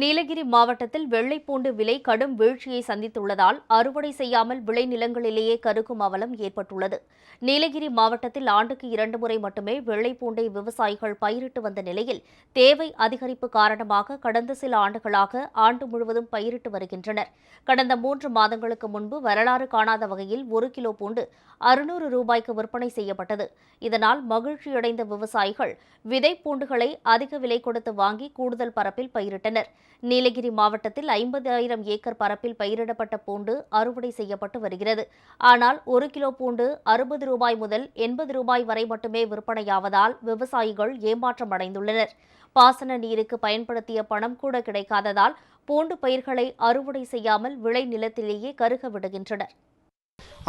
நீலகிரி மாவட்டத்தில் வெள்ளைப்பூண்டு விலை கடும் வீழ்ச்சியை சந்தித்துள்ளதால் அறுவடை செய்யாமல் விளைநிலங்களிலேயே கருக்கும் அவலம் ஏற்பட்டுள்ளது. நீலகிரி மாவட்டத்தில் ஆண்டுக்கு இரண்டு முறை மட்டுமே வெள்ளைப்பூண்டை விவசாயிகள் பயிரிட்டு வந்த நிலையில் தேவை அதிகரிப்பு காரணமாக கடந்த சில ஆண்டுகளாக ஆண்டு முழுவதும் பயிரிட்டு வருகின்றனர். கடந்த மூன்று மாதங்களுக்கு முன்பு வரலாறு காணாத வகையில் ஒரு கிலோ பூண்டு அறுநூறு ரூபாய்க்கு விற்பனை செய்யப்பட்டது. இதனால் மகிழ்ச்சியடைந்த விவசாயிகள் விதை பூண்டுகளை அதிக விலை கொடுத்து வாங்கி கூடுதல் பரப்பில் பயிரிட்டனர். நீலகிரி மாவட்டத்தில் ஐம்பதாயிரம் ஏக்கர் பரப்பில் பயிரிடப்பட்ட பூண்டு அறுவடை செய்யப்பட்டு வருகிறது. ஆனால் ஒரு கிலோ பூண்டு அறுபது ரூபாய் முதல் எண்பது ரூபாய் வரை மட்டுமே விற்பனையாவதால் விவசாயிகள் ஏமாற்றம் அடைந்துள்ளனர். பாசன நீருக்கு பயன்படுத்திய பணம் கூட கிடைக்காததால் பூண்டு பயிர்களை அறுவடை செய்யாமல் விளை நிலத்திலேயே கருக விடுகின்றனர்.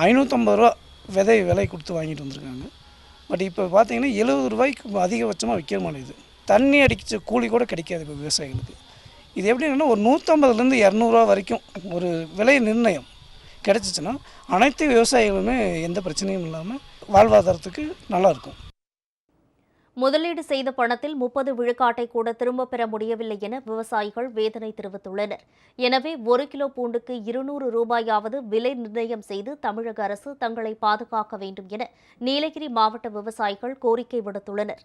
ஐநூற்றம்பது ரூபா விதை விலை கொடுத்து வாங்கிட்டு வந்திருக்காங்க. பட் இப்போ பார்த்தீங்கன்னா எழுபது ரூபாய்க்கு அதிகபட்சமாக விற்க மாட்டேங்குது. தண்ணி அடிச்ச கூலி கூட கிடைக்காது இப்போ விவசாயிகளுக்கு. இது எப்படின்னா ஒரு நூற்றம்பதுலேருந்து இரநூறுவா வரைக்கும் ஒரு விலை நிர்ணயம் கிடச்சிச்சின்னா அனைத்து விவசாயிகளுமே எந்த பிரச்சனையும் இல்லாமல் வாழ்வாதாரத்துக்கு நல்லாயிருக்கும் முதலீடு செய்த பணத்தில் முப்பது விழுக்காட்டை கூட திரும்பப் பெற முடியவில்லை என விவசாயிகள் வேதனை தெரிவித்துள்ளனர். எனவே ஒரு கிலோ பூண்டுக்கு இருநூறு ரூபாயாவது விலை நிர்ணயம் செய்து தமிழக அரசு தங்களை பாதுகாக்க வேண்டும் என நீலகிரி மாவட்ட விவசாயிகள் கோரிக்கை விடுத்துள்ளனர்.